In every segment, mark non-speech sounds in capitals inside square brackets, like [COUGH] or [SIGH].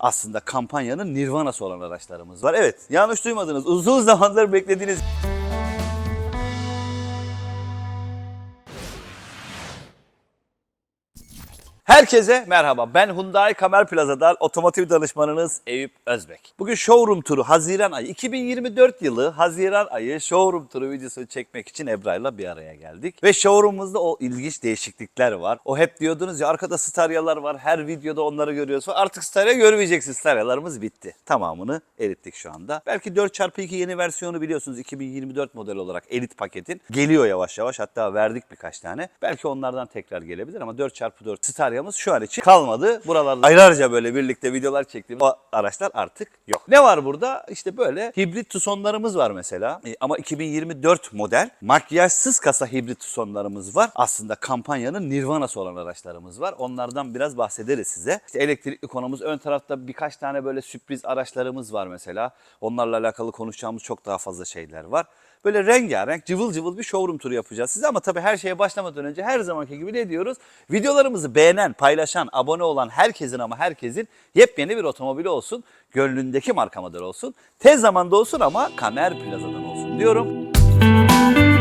aslında kampanyanın nirvanası olan araçlarımız var. Evet yanlış duymadınız uzun zamandır beklediğiniz Herkese merhaba. Ben Hyundai Kamer Plaza'dan otomotiv danışmanınız Eyüp Özbek. Bugün showroom turu Haziran ayı 2024 yılı Haziran ayı showroom turu videosu çekmek için Ebra'yla bir araya geldik. Ve showroom'umuzda o ilginç değişiklikler var. O hep diyordunuz ya arkada staryalar var. Her videoda onları görüyorsunuz. Artık starya görmeyeceksiniz. Staryalarımız bitti. Tamamını erittik şu anda. Belki 4x2 yeni versiyonu biliyorsunuz 2024 model olarak elit paketin. Geliyor yavaş yavaş. Hatta verdik birkaç tane. Belki onlardan tekrar gelebilir ama 4x4 staryamız şu an için kalmadı. Buralarda aylarca böyle birlikte videolar çektiğim o araçlar artık yok. Ne var burada? İşte böyle hibrit Tucson'larımız var mesela. E, ama 2024 model makyajsız kasa hibrit Tucson'larımız var. Aslında kampanyanın nirvanası olan araçlarımız var. Onlardan biraz bahsederiz size. İşte elektrikli konumuz ön tarafta birkaç tane böyle sürpriz araçlarımız var mesela. Onlarla alakalı konuşacağımız çok daha fazla şeyler var. Böyle rengarenk, cıvıl cıvıl bir showroom turu yapacağız size. Ama tabii her şeye başlamadan önce her zamanki gibi ne diyoruz? Videolarımızı beğenen, paylaşan, abone olan herkesin ama herkesin yepyeni bir otomobili olsun. Gönlündeki marka model olsun. Tez zamanda olsun ama Kamer Plaza'dan olsun diyorum. Şöyle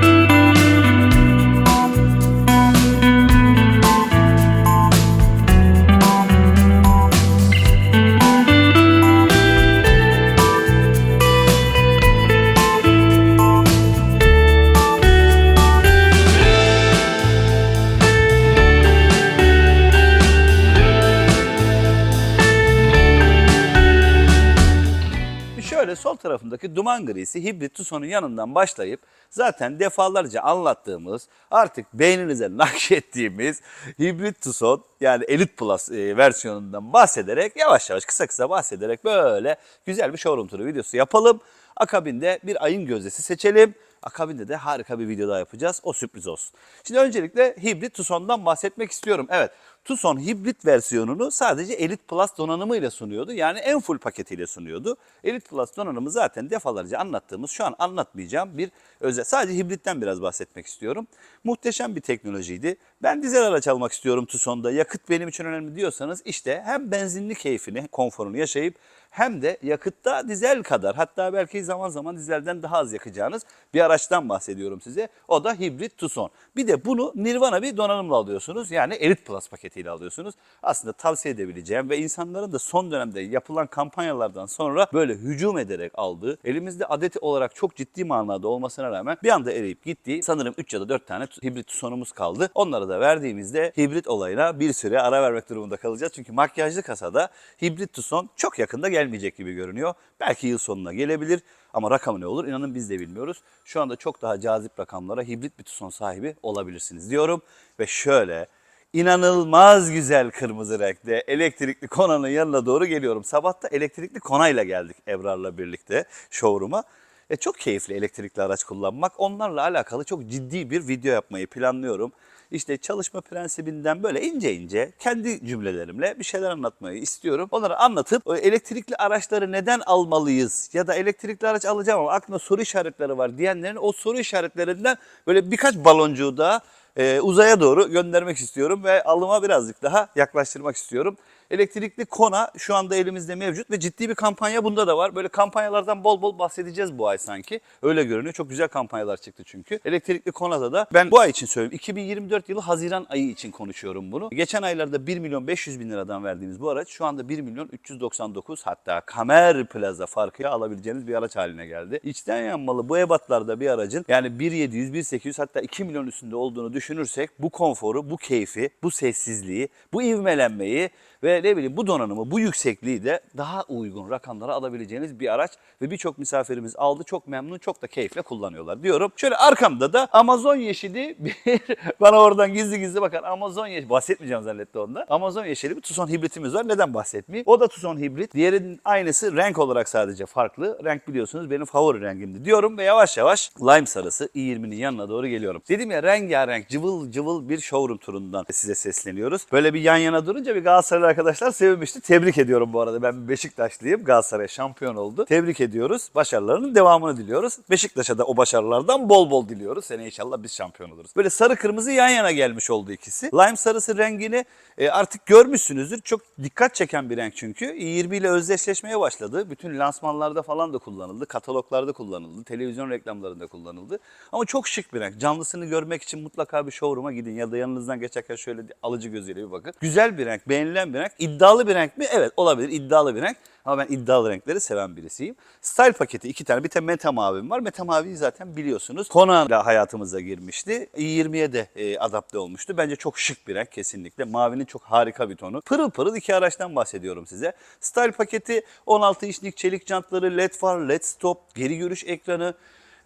tarafındaki duman grisi hibrit Tucson'un yanından başlayıp zaten defalarca anlattığımız artık beyninize nakşettiğimiz hibrit Tucson yani Elite Plus e, versiyonundan bahsederek yavaş yavaş kısa kısa bahsederek böyle güzel bir showroom turu videosu yapalım. Akabinde bir ayın gözdesi seçelim. Akabinde de harika bir video daha yapacağız. O sürpriz olsun. Şimdi öncelikle hibrit Tucson'dan bahsetmek istiyorum. Evet Tucson hibrit versiyonunu sadece Elite Plus donanımıyla sunuyordu. Yani en full paketiyle sunuyordu. Elite Plus donanımı zaten defalarca anlattığımız, şu an anlatmayacağım bir özel. Sadece hibritten biraz bahsetmek istiyorum. Muhteşem bir teknolojiydi. Ben dizel araç almak istiyorum Tucson'da. Yakıt benim için önemli diyorsanız işte hem benzinli keyfini, konforunu yaşayıp hem de yakıtta dizel kadar hatta belki zaman zaman dizelden daha az yakacağınız bir araçtan bahsediyorum size. O da hibrit Tucson. Bir de bunu Nirvana bir donanımla alıyorsunuz. Yani Elite Plus paketiyle alıyorsunuz. Aslında tavsiye edebileceğim ve insanların da son dönemde yapılan kampanyalardan sonra böyle hücum ederek aldığı, elimizde adeti olarak çok ciddi manada olmasına rağmen bir anda eriyip gittiği sanırım 3 ya da 4 tane hibrit Tucson'umuz kaldı. Onları da verdiğimizde hibrit olayına bir süre ara vermek durumunda kalacağız. Çünkü makyajlı kasada hibrit Tucson çok yakında gelmeyecek gibi görünüyor. Belki yıl sonuna gelebilir. Ama rakamı ne olur inanın biz de bilmiyoruz. Şu anda çok daha cazip rakamlara hibrit bir Tucson sahibi olabilirsiniz diyorum. Ve şöyle inanılmaz güzel kırmızı renkte elektrikli konanın yanına doğru geliyorum. Sabah da elektrikli konayla geldik Ebrar'la birlikte showroom'a. E çok keyifli elektrikli araç kullanmak. Onlarla alakalı çok ciddi bir video yapmayı planlıyorum. İşte çalışma prensibinden böyle ince ince kendi cümlelerimle bir şeyler anlatmayı istiyorum. Onları anlatıp elektrikli araçları neden almalıyız ya da elektrikli araç alacağım ama aklımda soru işaretleri var diyenlerin o soru işaretlerinden böyle birkaç baloncuğu daha e, uzaya doğru göndermek istiyorum ve alıma birazcık daha yaklaştırmak istiyorum. Elektrikli Kona şu anda elimizde mevcut ve ciddi bir kampanya bunda da var. Böyle kampanyalardan bol bol bahsedeceğiz bu ay sanki. Öyle görünüyor. Çok güzel kampanyalar çıktı çünkü. Elektrikli Kona'da da ben bu ay için söylüyorum. 2024 yılı Haziran ayı için konuşuyorum bunu. Geçen aylarda 1 milyon 500 bin liradan verdiğimiz bu araç şu anda 1 milyon 399 hatta Kamer Plaza farkıyla alabileceğiniz bir araç haline geldi. İçten yanmalı bu ebatlarda bir aracın yani 1700, 1800 hatta 2 milyon üstünde olduğunu düşünürsek bu konforu, bu keyfi, bu sessizliği, bu ivmelenmeyi ve ne bileyim bu donanımı, bu yüksekliği de daha uygun rakamlara alabileceğiniz bir araç ve birçok misafirimiz aldı. Çok memnun, çok da keyifle kullanıyorlar diyorum. Şöyle arkamda da Amazon yeşili bir [LAUGHS] bana oradan gizli gizli bakan Amazon yeşili bahsetmeyeceğim zannetti ondan. Amazon yeşili bir Tucson hibritimiz var. Neden bahsetmeyeyim? O da Tucson hibrit. Diğerinin aynısı renk olarak sadece farklı. Renk biliyorsunuz benim favori rengimdi diyorum ve yavaş yavaş lime sarısı i20'nin yanına doğru geliyorum. Dedim ya rengarenk cıvıl cıvıl bir showroom turundan size sesleniyoruz. Böyle bir yan yana durunca bir Galatasaraylı arkadaşlar sevinmişti. Tebrik ediyorum bu arada. Ben Beşiktaşlıyım. Galatasaray şampiyon oldu. Tebrik ediyoruz. Başarılarının devamını diliyoruz. Beşiktaş'a da o başarılardan bol bol diliyoruz. Sene inşallah biz şampiyon oluruz. Böyle sarı kırmızı yan yana gelmiş oldu ikisi. Lime sarısı rengini e, artık görmüşsünüzdür. Çok dikkat çeken bir renk çünkü. i20 ile özdeşleşmeye başladı. Bütün lansmanlarda falan da kullanıldı. Kataloglarda kullanıldı. Televizyon reklamlarında kullanıldı. Ama çok şık bir renk. Canlısını görmek için mutlaka bir showroom'a gidin ya da yanınızdan geçerken şöyle alıcı gözüyle bir bakın. Güzel bir renk, beğenilen bir renk. İddialı bir renk mi? Evet olabilir iddialı bir renk. Ama ben iddialı renkleri seven birisiyim. Style paketi iki tane. Bir de meta mavim var. Meta maviyi zaten biliyorsunuz. Kona hayatımıza girmişti. i20'ye de e, adapte olmuştu. Bence çok şık bir renk kesinlikle. Mavinin çok harika bir tonu. Pırıl pırıl iki araçtan bahsediyorum size. Style paketi 16 inçlik çelik jantları, led far, led stop, geri görüş ekranı,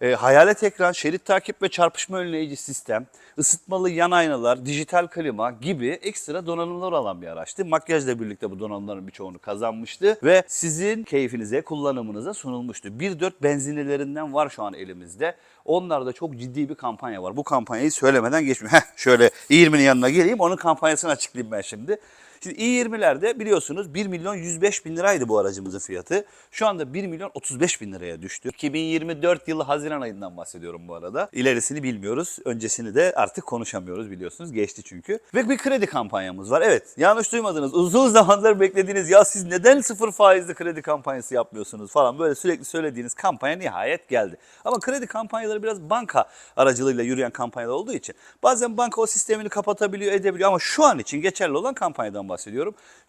e, hayalet ekran, şerit takip ve çarpışma önleyici sistem, ısıtmalı yan aynalar, dijital klima gibi ekstra donanımlar alan bir araçtı. Makyajla birlikte bu donanımların birçoğunu kazanmıştı ve sizin keyfinize, kullanımınıza sunulmuştu. 1.4 benzinlilerinden var şu an elimizde. Onlarda çok ciddi bir kampanya var. Bu kampanyayı söylemeden geçmiyor. Heh, şöyle 20'nin yanına geleyim onun kampanyasını açıklayayım ben şimdi. Şimdi i20'lerde biliyorsunuz 1 milyon 105 bin liraydı bu aracımızın fiyatı. Şu anda 1 milyon 35 bin liraya düştü. 2024 yılı Haziran ayından bahsediyorum bu arada. İlerisini bilmiyoruz. Öncesini de artık konuşamıyoruz biliyorsunuz. Geçti çünkü. Ve bir kredi kampanyamız var. Evet yanlış duymadınız. Uzun zamandır beklediğiniz ya siz neden sıfır faizli kredi kampanyası yapmıyorsunuz falan böyle sürekli söylediğiniz kampanya nihayet geldi. Ama kredi kampanyaları biraz banka aracılığıyla yürüyen kampanyalar olduğu için bazen banka o sistemini kapatabiliyor edebiliyor ama şu an için geçerli olan kampanyadan bahsediyorum.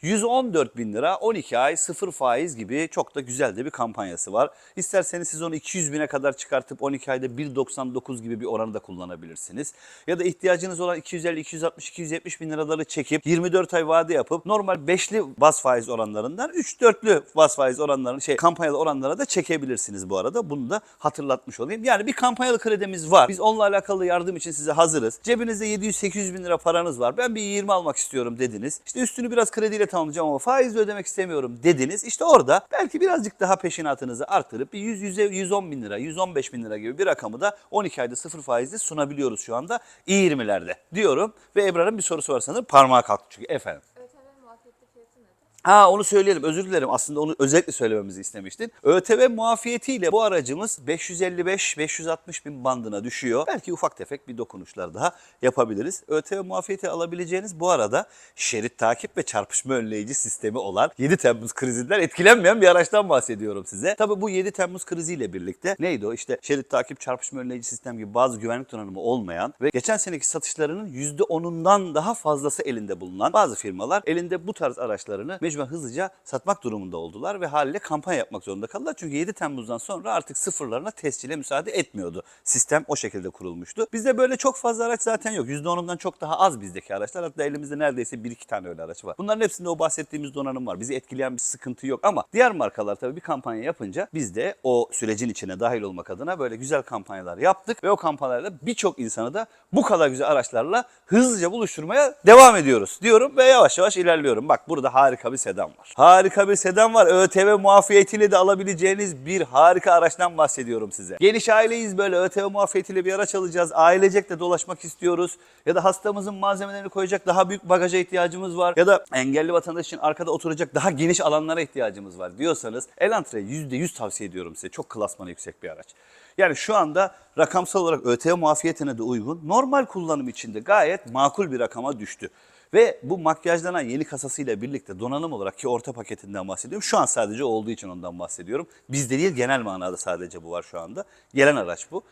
114 bin lira 12 ay sıfır faiz gibi çok da güzel de bir kampanyası var. İsterseniz siz onu 200 bine kadar çıkartıp 12 ayda 1.99 gibi bir oranı da kullanabilirsiniz. Ya da ihtiyacınız olan 250, 260, 270 bin liraları çekip 24 ay vade yapıp normal 5'li bas faiz oranlarından 3-4'lü bas faiz oranlarını şey kampanyalı oranlara da çekebilirsiniz bu arada. Bunu da hatırlatmış olayım. Yani bir kampanyalı kredimiz var. Biz onunla alakalı yardım için size hazırız. Cebinizde 700-800 bin lira paranız var. Ben bir 20 almak istiyorum dediniz. İşte üstünü biraz krediyle tamamlayacağım ama faizle ödemek istemiyorum dediniz. İşte orada belki birazcık daha peşinatınızı artırıp bir 100 100'e 110 bin lira, 115 bin lira gibi bir rakamı da 12 ayda sıfır faizle sunabiliyoruz şu anda i20'lerde diyorum. Ve Ebrar'ın bir sorusu var sanırım. Parmağı kalktı çünkü efendim. ÖTV muafiyeti fiyatı nedir? Ha onu söyleyelim özür dilerim aslında onu özellikle söylememizi istemiştin. ÖTV muafiyetiyle bu aracımız 555-560 bin bandına düşüyor. Belki ufak tefek bir dokunuşlar daha yapabiliriz. ÖTV muafiyeti alabileceğiniz bu arada şerit takip ve çarpışma önleyici sistemi olan 7 Temmuz krizinden etkilenmeyen bir araçtan bahsediyorum size. Tabii bu 7 Temmuz kriziyle birlikte neydi o işte şerit takip çarpışma önleyici sistem gibi bazı güvenlik donanımı olmayan ve geçen seneki satışlarının %10'undan daha fazlası elinde bulunan bazı firmalar elinde bu tarz araçlarını mecburen hızlıca satmak durumunda oldular ve haliyle kampanya yapmak zorunda kaldılar. Çünkü 7 Temmuz'dan sonra artık sıfırlarına tescile müsaade etmiyordu. Sistem o şekilde kurulmuştu. Bizde böyle çok fazla araç zaten yok. %10'undan çok daha az bizdeki araçlar. Hatta elimizde neredeyse 1-2 tane öyle araç var. Bunların hepsinde o bahsettiğimiz donanım var. Bizi etkileyen bir sıkıntı yok ama diğer markalar tabii bir kampanya yapınca biz de o sürecin içine dahil olmak adına böyle güzel kampanyalar yaptık ve o kampanyalarla birçok insanı da bu kadar güzel araçlarla hızlıca buluşturmaya devam ediyoruz diyorum ve yavaş yavaş ilerliyorum. Bak burada harika bir sedan var. Harika bir sedan var. ÖTV muafiyetiyle de alabileceğiniz bir harika araçtan bahsediyorum size. Geniş aileyiz böyle ÖTV muafiyetiyle bir araç alacağız. Ailecek de dolaşmak istiyoruz. Ya da hastamızın malzemelerini koyacak daha büyük bagaja ihtiyacımız var. Ya da engelli vatandaş için arkada oturacak daha geniş alanlara ihtiyacımız var diyorsanız Elantre'yi %100 tavsiye ediyorum size. Çok klasmanı yüksek bir araç. Yani şu anda rakamsal olarak ÖTV muafiyetine de uygun. Normal kullanım içinde gayet makul bir rakama düştü. Ve bu makyajlanan yeni kasasıyla birlikte donanım olarak ki orta paketinden bahsediyorum. Şu an sadece olduğu için ondan bahsediyorum. Bizde değil genel manada sadece bu var şu anda. Gelen araç bu.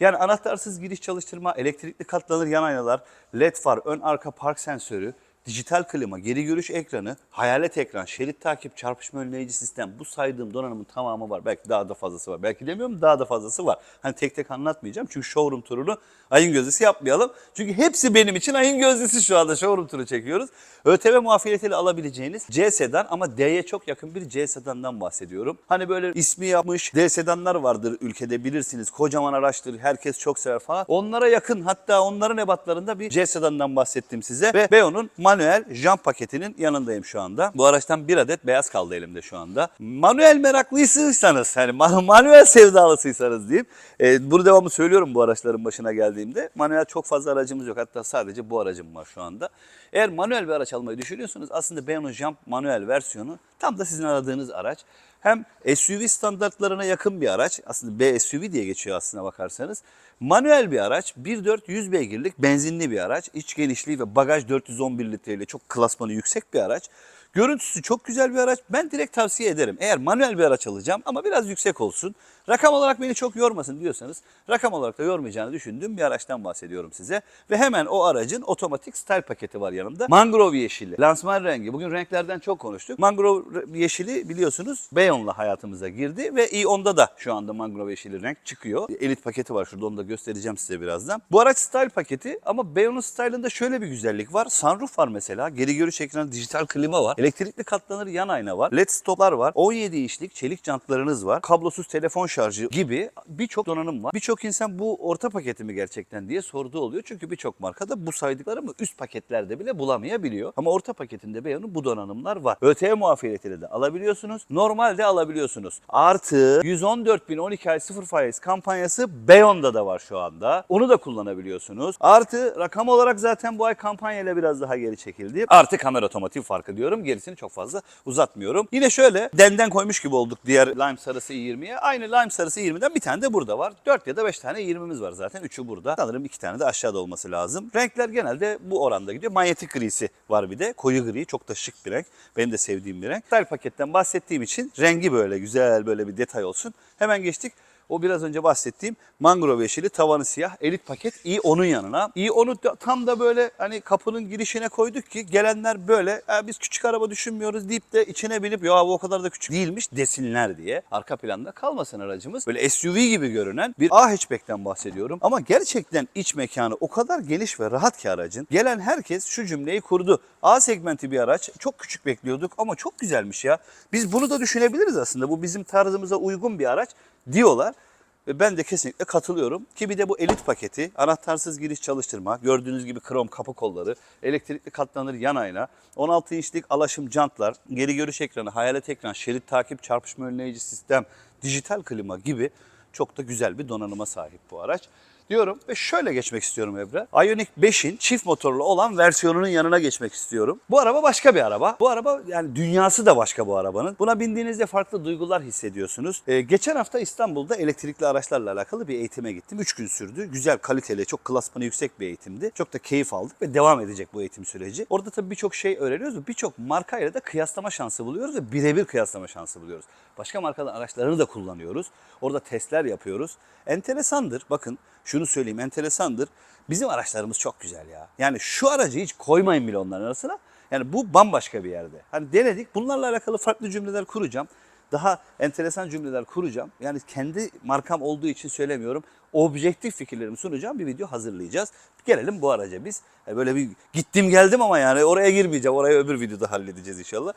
Yani anahtarsız giriş çalıştırma, elektrikli katlanır yan aynalar, led far, ön arka park sensörü, dijital klima, geri görüş ekranı, hayalet ekran, şerit takip, çarpışma önleyici sistem. Bu saydığım donanımın tamamı var. Belki daha da fazlası var. Belki demiyorum daha da fazlası var. Hani tek tek anlatmayacağım. Çünkü showroom turunu ayın gözdesi yapmayalım. Çünkü hepsi benim için ayın gözdesi şu anda showroom turu çekiyoruz. ÖTV muafiyetiyle alabileceğiniz C sedan ama D'ye çok yakın bir C sedandan bahsediyorum. Hani böyle ismi yapmış D sedanlar vardır ülkede bilirsiniz. Kocaman araçtır. Herkes çok sever falan. Onlara yakın hatta onların ebatlarında bir C sedandan bahsettim size. Ve Beo'nun manuel jant paketinin yanındayım şu anda. Bu araçtan bir adet beyaz kaldı elimde şu anda. Manuel meraklıysanız, hani ma- manuel sevdalısıysanız diyeyim. E, bunu devamlı söylüyorum bu araçların başına geldiğimde. Manuel çok fazla aracımız yok. Hatta sadece bu aracım var şu anda. Eğer manuel bir araç almayı düşünüyorsanız aslında Beyoncé Jump manuel versiyonu tam da sizin aradığınız araç. Hem SUV standartlarına yakın bir araç. Aslında B SUV diye geçiyor aslına bakarsanız. Manuel bir araç. 1.4 100 beygirlik benzinli bir araç. İç genişliği ve bagaj 411 litreyle çok klasmanı yüksek bir araç. Görüntüsü çok güzel bir araç. Ben direkt tavsiye ederim. Eğer manuel bir araç alacağım ama biraz yüksek olsun. Rakam olarak beni çok yormasın diyorsanız rakam olarak da yormayacağını düşündüğüm bir araçtan bahsediyorum size. Ve hemen o aracın otomatik style paketi var yanımda. Mangrove yeşili. Lansman rengi. Bugün renklerden çok konuştuk. Mangrove yeşili biliyorsunuz Beyon'la hayatımıza girdi ve i10'da da şu anda mangrove yeşili renk çıkıyor. Elit paketi var şurada onu da göstereceğim size birazdan. Bu araç style paketi ama Beyon'un style'ında şöyle bir güzellik var. Sunroof var mesela. Geri görüş ekranı, dijital klima var. Elektrikli katlanır yan ayna var. LED stoplar var. 17 inçlik çelik jantlarınız var. Kablosuz telefon şarjı gibi birçok donanım var. Birçok insan bu orta paketi mi gerçekten diye sorduğu oluyor. Çünkü birçok markada bu saydıklarımı üst paketlerde bile bulamayabiliyor. Ama orta paketinde Beyon'un bu donanımlar var. ÖTV muafiyetiyle de alabiliyorsunuz. Normalde alabiliyorsunuz. Artı 114 bin 12 ay 0 faiz kampanyası Beyon'da da var şu anda. Onu da kullanabiliyorsunuz. Artı rakam olarak zaten bu ay kampanyayla biraz daha geri çekildi. Artı kamera otomotiv farkı diyorum. Gerisini çok fazla uzatmıyorum. Yine şöyle denden koymuş gibi olduk diğer Lime sarısı i20'ye. Aynı Lime sarısı i20'den bir tane de burada var. 4 ya da 5 tane i20'miz var zaten. Üçü burada. Sanırım iki tane de aşağıda olması lazım. Renkler genelde bu oranda gidiyor. Manyetik grisi var bir de. Koyu gri. Çok da şık bir renk. Benim de sevdiğim bir renk. Style paketten bahsettiğim için rengi böyle güzel böyle bir detay olsun. Hemen geçtik. O biraz önce bahsettiğim mangrove yeşili tavanı siyah elit paket i10'un yanına. i10'u da- tam da böyle hani kapının girişine koyduk ki gelenler böyle "Ya biz küçük araba düşünmüyoruz deyip de içine binip ya bu o kadar da küçük değilmiş desinler diye. Arka planda kalmasın aracımız. Böyle SUV gibi görünen bir A hatchback'ten bahsediyorum. Ama gerçekten iç mekanı o kadar geniş ve rahat ki aracın. Gelen herkes şu cümleyi kurdu. A segmenti bir araç. Çok küçük bekliyorduk ama çok güzelmiş ya. Biz bunu da düşünebiliriz aslında. Bu bizim tarzımıza uygun bir araç diyorlar. Ve ben de kesinlikle katılıyorum. Ki bir de bu elit paketi, anahtarsız giriş çalıştırma, gördüğünüz gibi krom kapı kolları, elektrikli katlanır yan ayna, 16 inçlik alaşım jantlar, geri görüş ekranı, hayalet ekran, şerit takip, çarpışma önleyici sistem, dijital klima gibi çok da güzel bir donanıma sahip bu araç diyorum ve şöyle geçmek istiyorum Ebru. Ioniq 5'in çift motorlu olan versiyonunun yanına geçmek istiyorum. Bu araba başka bir araba. Bu araba yani dünyası da başka bu arabanın. Buna bindiğinizde farklı duygular hissediyorsunuz. Ee, geçen hafta İstanbul'da elektrikli araçlarla alakalı bir eğitime gittim. 3 gün sürdü. Güzel, kaliteli, çok klasmanı yüksek bir eğitimdi. Çok da keyif aldık ve devam edecek bu eğitim süreci. Orada tabii birçok şey öğreniyoruz ve birçok markayla da kıyaslama şansı buluyoruz ve birebir kıyaslama şansı buluyoruz. Başka markaların araçlarını da kullanıyoruz. Orada testler yapıyoruz. Enteresandır. Bakın şunu söyleyeyim enteresandır. Bizim araçlarımız çok güzel ya. Yani şu aracı hiç koymayın bile onların arasına. Yani bu bambaşka bir yerde. Hani denedik. Bunlarla alakalı farklı cümleler kuracağım. Daha enteresan cümleler kuracağım. Yani kendi markam olduğu için söylemiyorum. Objektif fikirlerimi sunacağım. Bir video hazırlayacağız. Gelelim bu araca biz. Yani böyle bir gittim geldim ama yani oraya girmeyeceğim. Orayı öbür videoda halledeceğiz inşallah.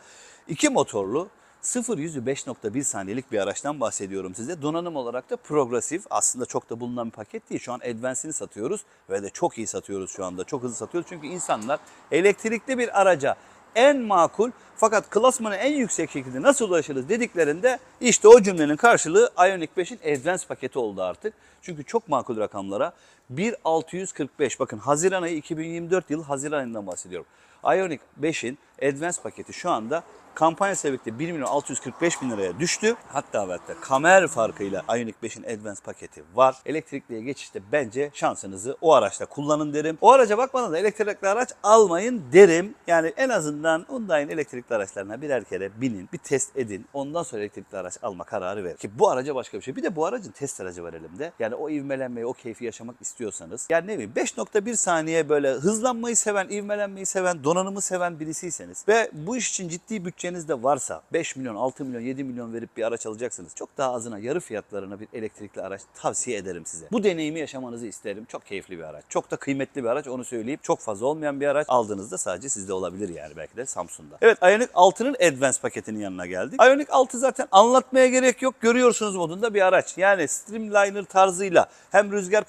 İki motorlu 0 yüzü 5.1 saniyelik bir araçtan bahsediyorum size. Donanım olarak da progresif. Aslında çok da bulunan bir paket değil. Şu an Advance'ini satıyoruz ve de çok iyi satıyoruz şu anda. Çok hızlı satıyoruz çünkü insanlar elektrikli bir araca en makul fakat klasmanı en yüksek şekilde nasıl ulaşırız dediklerinde işte o cümlenin karşılığı Ioniq 5'in Advance paketi oldu artık. Çünkü çok makul rakamlara 1.645 bakın Haziran ayı 2024 yıl Haziran ayından bahsediyorum. Ioniq 5'in Advance paketi şu anda kampanya sebebiyle 1 milyon 645 bin liraya düştü. Hatta ve hatta kamer farkıyla Ioniq 5'in Advance paketi var. Elektrikliye geçişte bence şansınızı o araçta kullanın derim. O araca bakmadan da elektrikli araç almayın derim. Yani en azından Hyundai'nin elektrikli araçlarına birer kere binin, bir test edin. Ondan sonra elektrikli araç alma kararı verin. Ki bu araca başka bir şey. Bir de bu aracın test aracı var elimde. Yani o ivmelenmeyi, o keyfi yaşamak istiyorsanız. Yani ne bileyim 5.1 saniye böyle hızlanmayı seven, ivmelenmeyi seven, donanımı seven birisiyseniz ve bu iş için ciddi bütçeniz de varsa 5 milyon, 6 milyon, 7 milyon verip bir araç alacaksınız. Çok daha azına yarı fiyatlarına bir elektrikli araç tavsiye ederim size. Bu deneyimi yaşamanızı isterim. Çok keyifli bir araç. Çok da kıymetli bir araç onu söyleyeyim. Çok fazla olmayan bir araç. Aldığınızda sadece sizde olabilir yani belki de Samsung'da. Evet Ioniq 6'nın Advance paketinin yanına geldik. Ioniq 6 zaten anlatmaya gerek yok. Görüyorsunuz modunda bir araç. Yani Streamliner tarzıyla hem rüzgar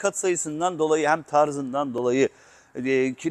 katsayısından dolayı hem tarzından dolayı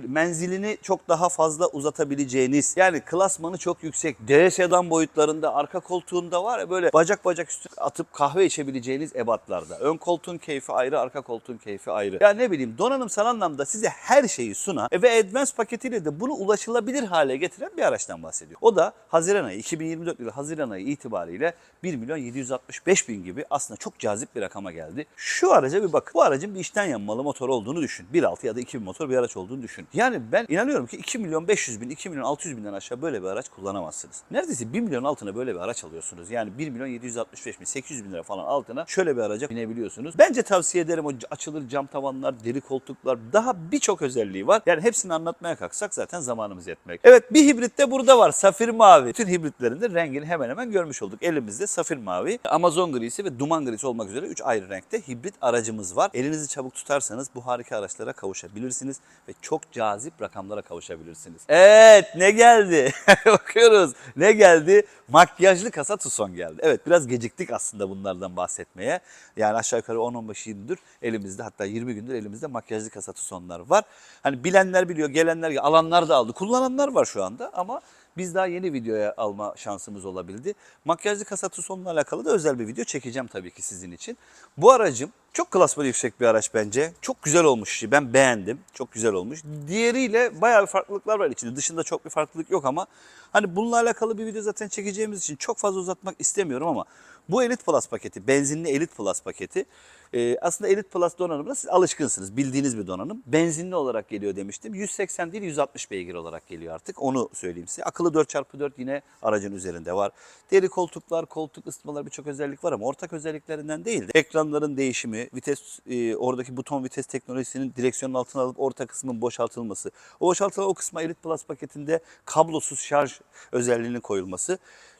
menzilini çok daha fazla uzatabileceğiniz yani klasmanı çok yüksek D sedan boyutlarında arka koltuğunda var ya böyle bacak bacak üstüne atıp kahve içebileceğiniz ebatlarda. Ön koltuğun keyfi ayrı arka koltuğun keyfi ayrı. Ya ne bileyim donanımsal anlamda size her şeyi sunan e, ve Advance paketiyle de bunu ulaşılabilir hale getiren bir araçtan bahsediyor. O da Haziran ayı 2024 yılı Haziran ayı itibariyle 1 milyon 765 bin gibi aslında çok cazip bir rakama geldi. Şu araca bir bakın. Bu aracın bir içten yanmalı motor olduğunu düşün. 1.6 ya da 2 motor bir araç olduğunu düşün. Yani ben inanıyorum ki 2 milyon 500 bin, 2 milyon 600 binden aşağı böyle bir araç kullanamazsınız. Neredeyse 1 milyon altına böyle bir araç alıyorsunuz. Yani 1 milyon 765 bin, 800 bin lira falan altına şöyle bir araca binebiliyorsunuz. Bence tavsiye ederim o açılır cam tavanlar, deri koltuklar daha birçok özelliği var. Yani hepsini anlatmaya kalksak zaten zamanımız yetmek. Evet bir hibrit de burada var. Safir mavi. Bütün hibritlerin de rengini hemen hemen görmüş olduk. Elimizde safir mavi, Amazon grisi ve duman grisi olmak üzere 3 ayrı renkte hibrit aracımız var. Elinizi çabuk tutarsanız bu harika araçlara kavuşabilirsiniz ve çok cazip rakamlara kavuşabilirsiniz. Evet ne geldi? [LAUGHS] Bakıyoruz. Ne geldi? Makyajlı kasa Tucson geldi. Evet biraz geciktik aslında bunlardan bahsetmeye. Yani aşağı yukarı 10-15 gündür elimizde hatta 20 gündür elimizde makyajlı kasa Tucson'lar var. Hani bilenler biliyor, gelenler, alanlar da aldı. Kullananlar var şu anda ama biz daha yeni videoya alma şansımız olabildi. Makyajlı kasa Tucson'la alakalı da özel bir video çekeceğim tabii ki sizin için. Bu aracım çok klasmanı yüksek bir araç bence. Çok güzel olmuş. Ben beğendim. Çok güzel olmuş. Diğeriyle bayağı bir farklılıklar var içinde. Dışında çok bir farklılık yok ama hani bununla alakalı bir video zaten çekeceğimiz için çok fazla uzatmak istemiyorum ama bu Elite Plus paketi, benzinli Elite Plus paketi e, aslında Elite Plus donanımına siz alışkınsınız. Bildiğiniz bir donanım. Benzinli olarak geliyor demiştim. 180 değil 160 beygir olarak geliyor artık. Onu söyleyeyim size. Akıllı 4x4 yine aracın üzerinde var. Deri koltuklar, koltuk ısıtmalar birçok özellik var ama ortak özelliklerinden değil de ekranların değişimi, vites e, oradaki buton vites teknolojisinin direksiyonun altına alıp orta kısmın boşaltılması. O boşaltılan o kısma Elite Plus paketinde kablosuz şarj özelliğinin koyulması.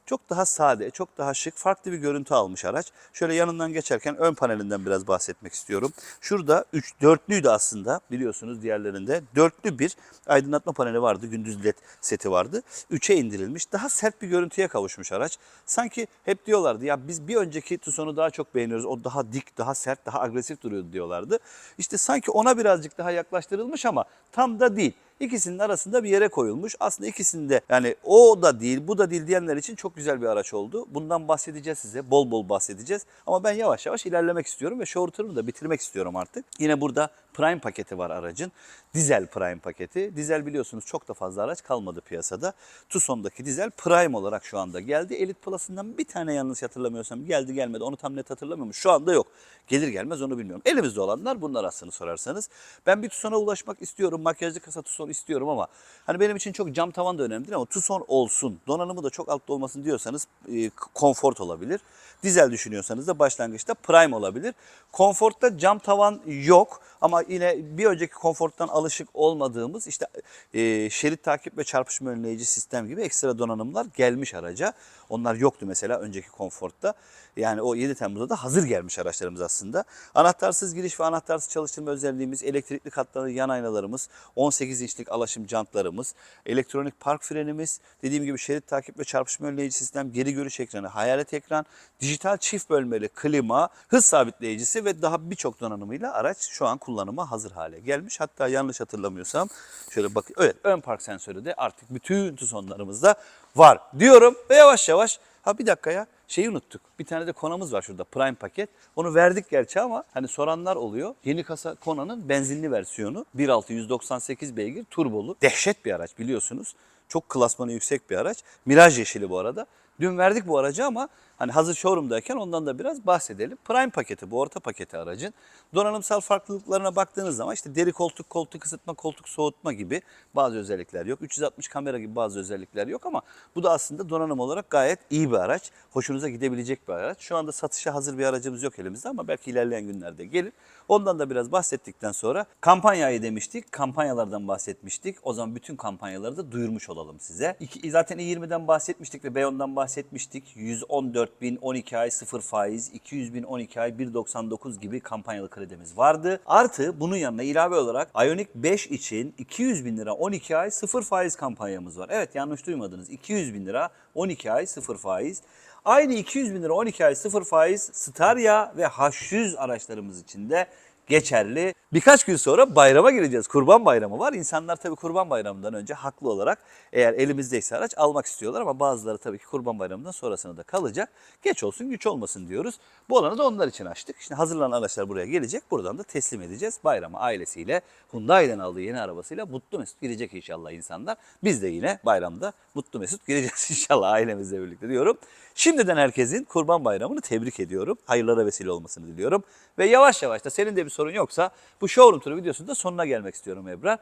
Çok daha sade, çok daha şık, farklı bir görüntü almış araç. Şöyle yanından geçerken ön panelinden biraz bahsetmek istiyorum. Şurada 3 dörtlüydü aslında biliyorsunuz diğerlerinde. Dörtlü bir aydınlatma paneli vardı, gündüz led seti vardı. 3'e indirilmiş. Daha sert bir görüntüye kavuşmuş araç. Sanki hep diyorlardı ya biz bir önceki Tucson'u daha çok beğeniyoruz. O daha dik, daha sert, daha agresif duruyordu diyorlardı. İşte sanki ona birazcık daha yaklaştırılmış ama tam da değil. İkisinin arasında bir yere koyulmuş. Aslında ikisinde yani o da değil bu da değil diyenler için çok güzel bir araç oldu. Bundan bahsedeceğiz size. Bol bol bahsedeceğiz. Ama ben yavaş yavaş ilerlemek istiyorum ve show tur'umu da bitirmek istiyorum artık. Yine burada Prime paketi var aracın. Dizel Prime paketi. Dizel biliyorsunuz çok da fazla araç kalmadı piyasada. Tucson'daki dizel Prime olarak şu anda geldi. Elite Plus'ından bir tane yanlış hatırlamıyorsam geldi gelmedi onu tam net hatırlamıyorum. Şu anda yok. Gelir gelmez onu bilmiyorum. Elimizde olanlar bunlar aslında sorarsanız. Ben bir Tucson'a ulaşmak istiyorum. Makyajlı kasa Tucson istiyorum ama hani benim için çok cam tavan da önemli değil ama Tucson olsun. Donanımı da çok altta olmasın diyorsanız e, Comfort olabilir. Dizel düşünüyorsanız da başlangıçta Prime olabilir. Comfort'ta cam tavan yok ama yine bir önceki Comfort'tan alışık olmadığımız işte e, şerit takip ve çarpışma önleyici sistem gibi ekstra donanımlar gelmiş araca. Onlar yoktu mesela önceki Comfort'ta. Yani o 7 Temmuz'da da hazır gelmiş araçlarımız aslında. Anahtarsız giriş ve anahtarsız çalıştırma özelliğimiz, elektrikli katlanır yan aynalarımız, 18 inçlik alaşım jantlarımız, elektronik park frenimiz, dediğim gibi şerit takip ve çarpışma önleyici sistem, geri görüş ekranı, hayalet ekran, dijital çift bölmeli klima, hız sabitleyicisi ve daha birçok donanımıyla araç şu an kullanıma hazır hale gelmiş. Hatta yanlış hatırlamıyorsam şöyle bak evet ön park sensörü de artık bütün Tucson'larımızda var diyorum ve yavaş yavaş ha bir dakika ya şeyi unuttuk. Bir tane de konamız var şurada Prime paket. Onu verdik gerçi ama hani soranlar oluyor. Yeni kasa Kona'nın benzinli versiyonu 1.6 198 beygir turbolu. Dehşet bir araç biliyorsunuz. Çok klasmanı yüksek bir araç. Miraj yeşili bu arada. Dün verdik bu aracı ama hani hazır showroom'dayken ondan da biraz bahsedelim. Prime paketi bu orta paketi aracın. Donanımsal farklılıklarına baktığınız zaman işte deri koltuk, koltuk ısıtma, koltuk soğutma gibi bazı özellikler yok. 360 kamera gibi bazı özellikler yok ama bu da aslında donanım olarak gayet iyi bir araç. Hoşunuza gidebilecek bir araç. Şu anda satışa hazır bir aracımız yok elimizde ama belki ilerleyen günlerde gelir. Ondan da biraz bahsettikten sonra kampanyayı demiştik. Kampanyalardan bahsetmiştik. O zaman bütün kampanyaları da duyurmuş olalım size. İki, zaten i20'den bahsetmiştik ve Beyon'dan bahsetmiştik. 114 bin 12 ay 0 faiz, 200 bin 12 ay 1.99 gibi kampanyalı kredimiz vardı. Artı bunun yanına ilave olarak Ioniq 5 için 200 bin lira 12 ay 0 faiz kampanyamız var. Evet yanlış duymadınız. 200 bin lira 12 ay 0 faiz. Aynı 200 bin lira 12 ay 0 faiz Staria ve H100 araçlarımız için de geçerli. Birkaç gün sonra bayrama gireceğiz. Kurban bayramı var. İnsanlar tabii kurban bayramından önce haklı olarak eğer elimizdeyse araç almak istiyorlar ama bazıları tabii ki kurban bayramından sonrasına da kalacak. Geç olsun güç olmasın diyoruz. Bu alanı da onlar için açtık. Şimdi hazırlanan araçlar buraya gelecek. Buradan da teslim edeceğiz. Bayrama ailesiyle Hyundai'den aldığı yeni arabasıyla mutlu mesut gidecek inşallah insanlar. Biz de yine bayramda mutlu mesut gireceğiz [LAUGHS] inşallah ailemizle birlikte diyorum. Şimdiden herkesin kurban bayramını tebrik ediyorum. Hayırlara vesile olmasını diliyorum. Ve yavaş yavaş da senin de bir sorun yoksa bu showroom turu videosunun da sonuna gelmek istiyorum Ebrar.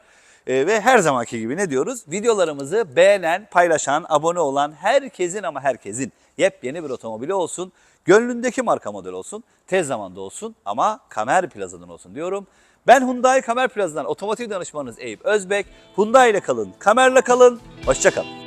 Ee, ve her zamanki gibi ne diyoruz? Videolarımızı beğenen, paylaşan, abone olan herkesin ama herkesin yepyeni bir otomobili olsun. Gönlündeki marka model olsun. Tez zamanda olsun ama Kamer Plaza'dan olsun diyorum. Ben Hyundai Kamer Plaza'dan otomotiv danışmanınız Eyüp Özbek. Hyundai ile kalın, Kamer'le kalın. Hoşçakalın.